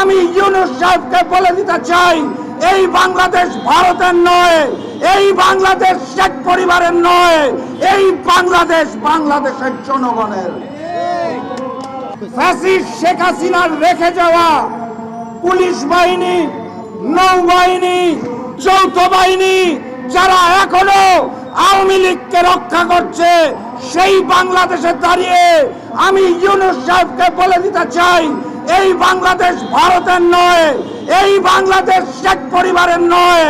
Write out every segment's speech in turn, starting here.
আমি ইউনুস সাহেবকে বলে দিতে চাই, এই বাংলাদেশ ভারতের নয়, এই বাংলাদেশ শেখ পরিবারের নয়, এই বাংলাদেশ বাংলাদেশের জনগণের। শেখ হাসিনার রেখে যাওয়া পুলিশ বাহিনী, নৌবাহিনী, যৌথ বাহিনী, যারা এখনও আওয়ামী লীগকে রক্ষা করছে, সেই বাংলাদেশে দাঁড়িয়ে আমি ইউনুস সাহেবকে বলে দিতে চাই এই বাংলাদেশ ভারতের নয়, এই বাংলাদেশ শেখ পরিবারের নয়,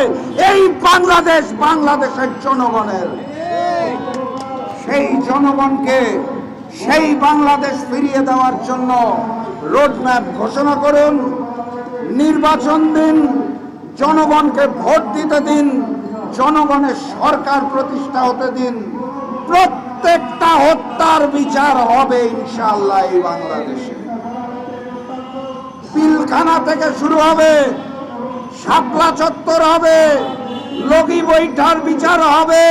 এই বাংলাদেশ বাংলাদেশের জনগণের। সেই জনগণকে সেই বাংলাদেশ ফিরিয়ে দেওয়ার জন্য রোডম্যাপ ঘোষণা করুন, নির্বাচন দিন, জনগণকে ভোট দিতে দিন, জনগণের সরকার প্রতিষ্ঠা হতে দিন। প্রত্যেকটা হত্যার বিচার হবে ইনশাল্লাহ এই বাংলাদেশে। পিলখানা থেকে শুরু হবে, শাপলা চত্বর হবে, লগি বৈঠার বিচার হবে,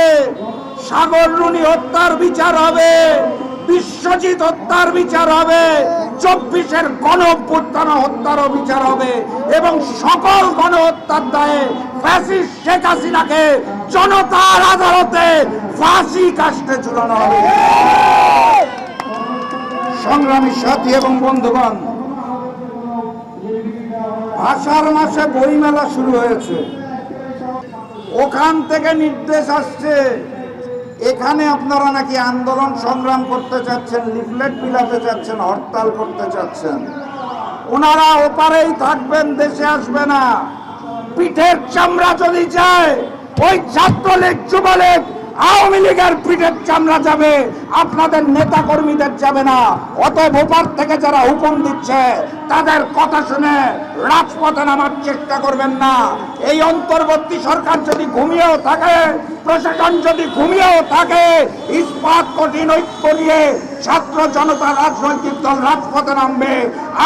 সাগর রুনি হত্যার বিচার হবে, বিশ্বজিৎ হত্যার বিচার হবে, চব্বিশের গণপুত্তন হত্যারও বিচার হবে এবং সকল গণহত্যার দায়ে ফ্যাসিস্ট শেখ হাসিনাকে জনতার আদালতে ফাঁসি কাস্টে ঝুলানো হবে। সংগ্রামী সাথী এবং বন্ধুগণ আষাঢ় মাসে বইমেলা শুরু হয়েছে। ওখান থেকে নির্দেশ আসছে, এখানে আপনারা নাকি আন্দোলন সংগ্রাম করতে চাচ্ছেন, লিফলেট বিলাতে চাচ্ছেন, হরতাল করতে চাচ্ছেন। ওনারা ওপারেই থাকবেন, দেশে আসবে না। পিঠের চামড়া যদি যায়, ওই ছাত্রলীগ, যুবলীগ আওয়ামী লীগের পিঠের চামড়া যাবে, আপনাদের নেতা কর্মীদের যাবে না। অত ভোপার থেকে যারা হুকুম দিচ্ছে, তাদের কথা শুনে রাজপথে নামার চেষ্টা করবেন না। এই অন্তর্বর্তী সরকার যদি ঘুমিয়েও থাকে, প্রশাসন যদি ঘুমিয়েও থাকে, ইস্পাত কঠিন ঐক্য নিয়ে ছাত্র জনতা রাজনৈতিক দল রাজপথে নামবে।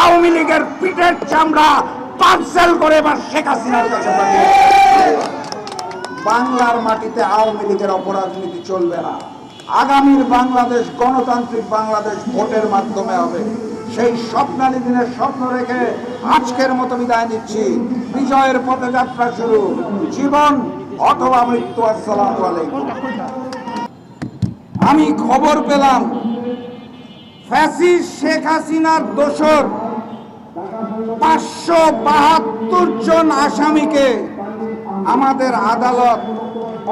আওয়ামী লীগের পিঠের চামড়া পার্সেল করে এবার শেখ হাসিনার কাছে বাংলার মাটিতে আওয়ামী লীগের অপরাজনীতি চলবে না। আগামীর বাংলাদেশ গণতান্ত্রিক বাংলাদেশ ভোটের মাধ্যমে হবে। সেই স্বপ্নালী দিনের স্বপ্ন রেখে আজকের মতো বিদায় নিচ্ছি। বিজয়ের পথে যাত্রা শুরু। জীবন অথবা মৃত্যু, আসসালামু আমি খবর পেলাম, ফ্যাসিস্ট শেখ হাসিনার দোসর পাঁচশো বাহাত্তর জন আসামিকে আমাদের আদালত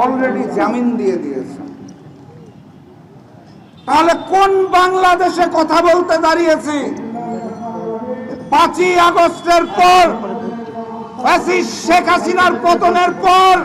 অলরেডি জামিন দিয়ে দিয়েছে। তাহলে কোন বাংলাদেশে কথা বলতে দাঁড়িয়েছি? পাঁচই আগস্টের পর শেখ হাসিনার পতনের পর।